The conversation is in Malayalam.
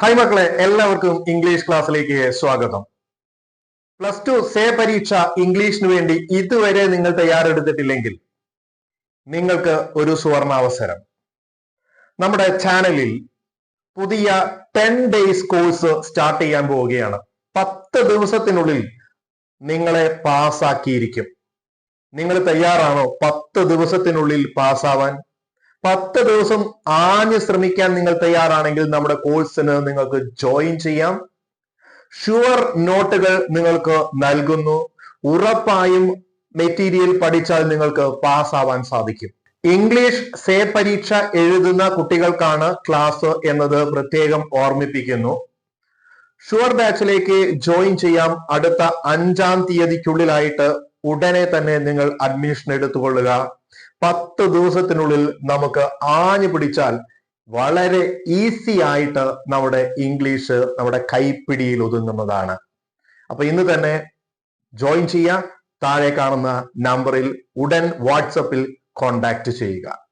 ഹായ് മക്കളെ എല്ലാവർക്കും ഇംഗ്ലീഷ് ക്ലാസ്സിലേക്ക് സ്വാഗതം. പ്ലസ് ടു സേ പരീക്ഷ ഇംഗ്ലീഷിന് വേണ്ടി ഇതുവരെ നിങ്ങൾ തയ്യാറെടുത്തിട്ടില്ലെങ്കിൽ നിങ്ങൾക്ക് ഒരു സുവർണാവസരം. നമ്മുടെ ചാനലിൽ പുതിയ ടെൻ ഡേയ്സ് കോഴ്സ് സ്റ്റാർട്ട് ചെയ്യാൻ പോവുകയാണ്. പത്ത് ദിവസത്തിനുള്ളിൽ നിങ്ങളെ പാസ്സാക്കിയിരിക്കും നിങ്ങൾ തയ്യാറാണോ പത്ത് ദിവസത്തിനുള്ളിൽ പാസ്സാവാൻ പത്ത് ദിവസം ആഞ്ഞ് ശ്രമിക്കാൻ നിങ്ങൾ തയ്യാറാണെങ്കിൽ നമ്മുടെ കോഴ്സിന് നിങ്ങൾക്ക് ജോയിൻ ചെയ്യാം. ഷുവർ നോട്ടുകൾ നിങ്ങൾക്ക് നൽകുന്നു. ഉറപ്പായും മെറ്റീരിയൽ പഠിച്ചാൽ നിങ്ങൾക്ക് പാസ് ആവാൻ സാധിക്കും. ഇംഗ്ലീഷ് സേ പരീക്ഷ എഴുതുന്ന കുട്ടികൾക്കാണ് ക്ലാസ് എന്നത് പ്രത്യേകം ഓർമ്മിപ്പിക്കുന്നു. ഷുവർ ബാച്ചിലേക്ക് ജോയിൻ ചെയ്യാം. അടുത്ത അഞ്ചാം തീയതിക്കുള്ളിലായിട്ട് ഉടനെ തന്നെ നിങ്ങൾ അഡ്മിഷൻ എടുത്തുകൊള്ളുക. പത്ത് ദിവസത്തിനുള്ളിൽ നമുക്ക് ആഞ്ഞു പിടിച്ചാൽ വളരെ ഈസി ആയിട്ട് നമ്മുടെ ഇംഗ്ലീഷ് നമ്മുടെ കൈപ്പിടിയിൽ ഒതുങ്ങുന്നതാണ്. അപ്പൊ ഇന്ന് തന്നെ ജോയിൻ ചെയ്യുക താഴെ കാണുന്ന നമ്പറിൽ ഉടൻ വാട്സപ്പിൽ കോണ്ടാക്ട് ചെയ്യുക.